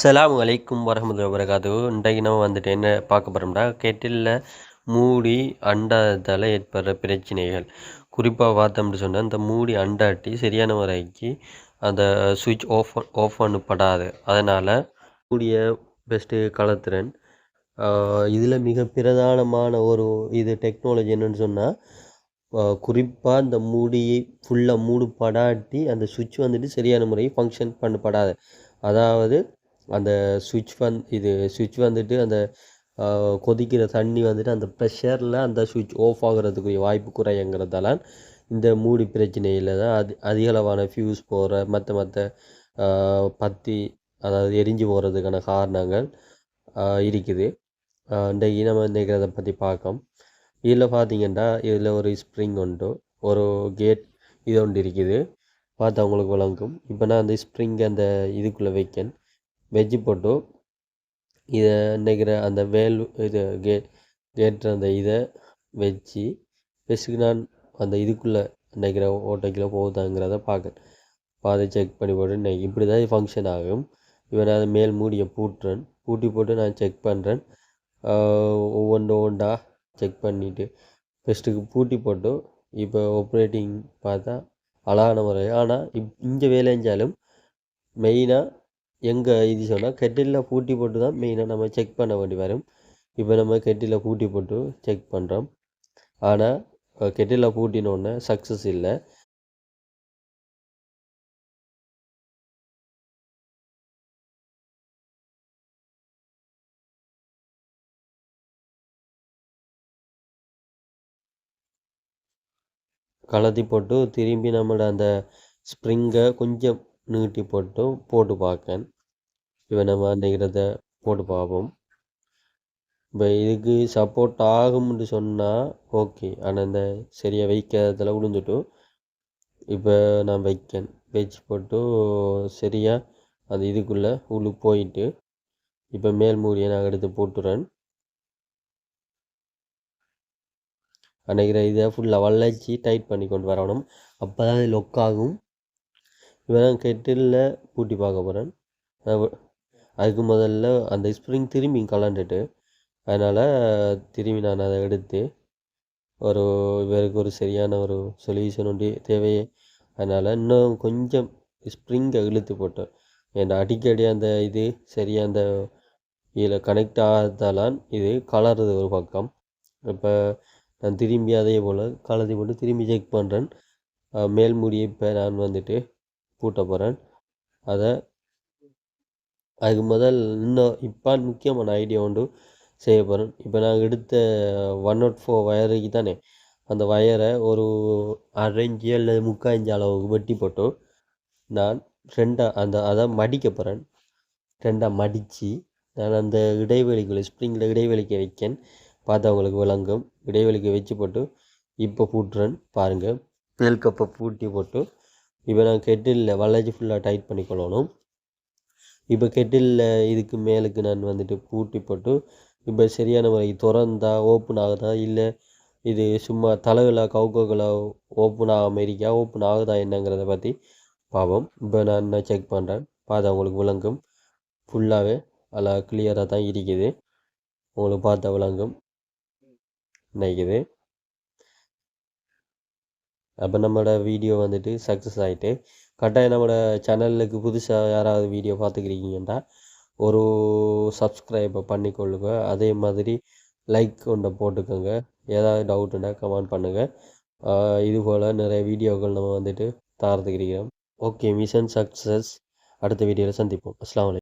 அஸ்லாம் வலைக்கும் வரமது வரகாது இன்றைக்கு நம்ம வந்துட்டு என்ன பார்க்க போகிறோம்னா கெட்டிலில் மூடி அண்டாததால் ஏற்படுற பிரச்சனைகள். குறிப்பாக பார்த்தோம்னு சொன்னால் இந்த மூடி அண்டாட்டி சரியான முறைக்கு அந்த சுவிட்ச் ஆஃப் ஆஃப் பண்ணப்படாது. அதனால் மூடிய பெஸ்ட்டு கலத்துறேன். இதில் மிக பிரதானமான ஒரு இது டெக்னாலஜி என்னென்னு சொன்னால் குறிப்பாக இந்த மூடியை ஃபுல்லாக மூடு படாட்டி அந்த சுவிட்ச் வந்துட்டு சரியான முறையில் ஃபங்க்ஷன் பண்ணப்படாது. அதாவது அந்த சுவிட்ச் வந் இது சுவிட்ச் வந்துட்டு அந்த கொதிக்கிற தண்ணி வந்துட்டு அந்த ப்ரெஷரில் அந்த சுவிட்ச் ஆஃப் ஆகிறதுக்குரிய வாய்ப்பு குறையுங்கிறதால இந்த மூடி பிரச்சனையில் தான் அது அதிகளவான ஃபியூஸ் போகிற மற்ற மற்ற பத்தி அதாவது எரிஞ்சு போகிறதுக்கான காரணங்கள் இருக்குது. இன்றைக்கு நம்ம இன்றைக்கி பற்றி பார்க்கோம் இதில் பார்த்தீங்கன்னா இதில் ஒரு ஸ்ப்ரிங் உண்டு. ஒரு கேட் இது ஒன்று இருக்குது. பார்த்தா உங்களுக்கு விளங்கும். இப்போ நான் அந்த ஸ்ப்ரிங் அந்த இதுக்குள்ளே வைக்கேன். வெஜ்ஜு போட்டு இதை நினைக்கிற அந்த வேல் இது கே கேட்டுற அந்த இதை வச்சு பெஸ்ட்டுக்கு நான் அந்த இதுக்குள்ளே நினைக்கிற ஓட்டைக்குள்ளே போகுதாங்கிறத பார்க்க பாதை செக் பண்ணி போட்டு இப்படி தான் ஃபங்க்ஷன் ஆகும். இவன் நான் அதை மேல் மூடியை பூட்டுறேன். பூட்டி போட்டு நான் செக் பண்ணுறேன் ஒவ்வொன்று ஒவ்வொன்றா செக் பண்ணிவிட்டு ஃபஸ்ட்டுக்கு பூட்டி போட்டு இப்போ ஆப்ரேட்டிங் பார்த்தா அழகான முறை ஆனால் இப் இங்கே வேலை செஞ்சாலும் மெயினாக எங்கே இது சொன்னால் கெட்டிலில் பூட்டி போட்டு தான் மெயினாக நம்ம செக் பண்ண வேண்டி வரும். இப்போ நம்ம கெட்டிலில் பூட்டி போட்டு செக் பண்ணுறோம் ஆனால் கெட்டிலில் பூட்டினோடனே சக்ஸஸ் இல்லை. கலத்தி போட்டு திரும்பி நம்மளோட அந்த ஸ்ப்ரிங்கை கொஞ்சம் நீட்டி போட்டு போட்டு பார்க்கேன். இப்போ நம்ம அன்றைக்கிறத போட்டு பார்ப்போம். இப்போ இதுக்கு சப்போர்ட் ஆகும்னு சொன்னால் ஓகே ஆனால் இந்த சரியாக வைக்காததில் விழுந்துட்டு இப்போ நான் வைக்கேன். வச்சு போட்டு சரியாக அந்த இதுக்குள்ளே உள்ளு போயிட்டு இப்போ மேல் மூடியை நான் எடுத்து போட்டுறேன். அன்றைக்கிற இதை ஃபுல்லாக வளைச்சி டைட் பண்ணி கொண்டு வரணும். அப்போ தான் அது லொக் ஆகும். இப்போ கெட்டிலில் பூட்டி பார்க்க போகிறேன் அதுக்கு முதல்ல அந்த ஸ்ப்ரிங் திரும்பி கலண்டுட்டு அதனால் திரும்பி நான் அதை எடுத்து ஒரு இவருக்கு ஒரு சரியான ஒரு சொல்யூஷன் தேவையே. அதனால் இன்னும் கொஞ்சம் ஸ்ப்ரிங்கை இழுத்து போட்டேன் என் அடிக்கடி அந்த இது சரியாக அந்த இதில் கனெக்ட் ஆகாதாலான் இது கலருது ஒரு பக்கம். இப்போ நான் திரும்பி அதே போல் கலத்தி போட்டு திரும்பி செக் பண்ணுறேன் மேல் மூடியை இப்போ நான் வந்துட்டு பூட்ட போகிறேன் அதை அதுக்கு முதல் இன்னும் இப்போ முக்கியமான ஐடியா உண்டு செய்ய போகிறேன் இப்போ நான் எடுத்த ஒன் நாட் ஃபோர் வயருக்கு தானே அந்த வயரை ஒரு அரைஞ்சு அல்லது முக்கால் இஞ்சி அளவுக்கு வெட்டி போட்டு நான் ரெண்டாக அந்த அதை மடிக்க போகிறேன் ரெண்டாக மடித்து நான் அந்த இடைவெளிக்குள்ளே ஸ்ப்ரிங்கில் இடைவெளிக்க வைக்கேன். பார்த்தா அவங்களுக்கு விளங்கும். இடைவெளிக்கு வச்சு போட்டு இப்போ பூட்டுறேன் பாருங்கள் மேல் கப்பை பூட்டி போட்டு இப்போ நான் கெட்டிலில் வளைச்சி ஃபுல்லாக டைட் பண்ணிக்கொள்ளணும் இப்போ கெட்டிலில் இதுக்கு மேலுக்கு நான் வந்துட்டு பூட்டி போட்டு இப்போ சரியான முறை திறந்தா ஓப்பன் ஆகுதா? இல்லை இது சும்மா தலைகளை கவுக்கோகளை ஓப்பன் ஆக மாரிக்கா ஓப்பன் ஆகுதா என்னங்கிறத பற்றி பார்ப்போம். இப்போ நான் என்ன செக் பண்ணுறேன் பார்த்தா உங்களுக்கு விளங்கும். ஃபுல்லாகவே அதில் கிளியராக தான் இருக்குது. உங்களுக்கு பார்த்தா விளங்கும். நினைக்குது. அப்போ நம்மளோட வீடியோ வந்துட்டு சக்ஸஸ் ஆகிட்டு கட்டாயம் நம்மளோட சேனலுக்கு புதுசாக யாராவது வீடியோ பார்த்துக்கிறீங்கன்னா ஒரு சப்ஸ்கிரைபை பண்ணிக்கொள்ளுங்க. அதே மாதிரி லைக் ஒன்றை போட்டுக்கோங்க. ஏதாவது டவுட்டுன்னா கமெண்ட் பண்ணுங்கள் இது போல் நிறைய வீடியோக்கள் நம்ம வந்துட்டு தாரத்துக்கிறோம் ஓகே மிஷன் சக்ஸஸ் அடுத்த வீடியோவில் சந்திப்போம். அஸ்லாம் வலைக்கம்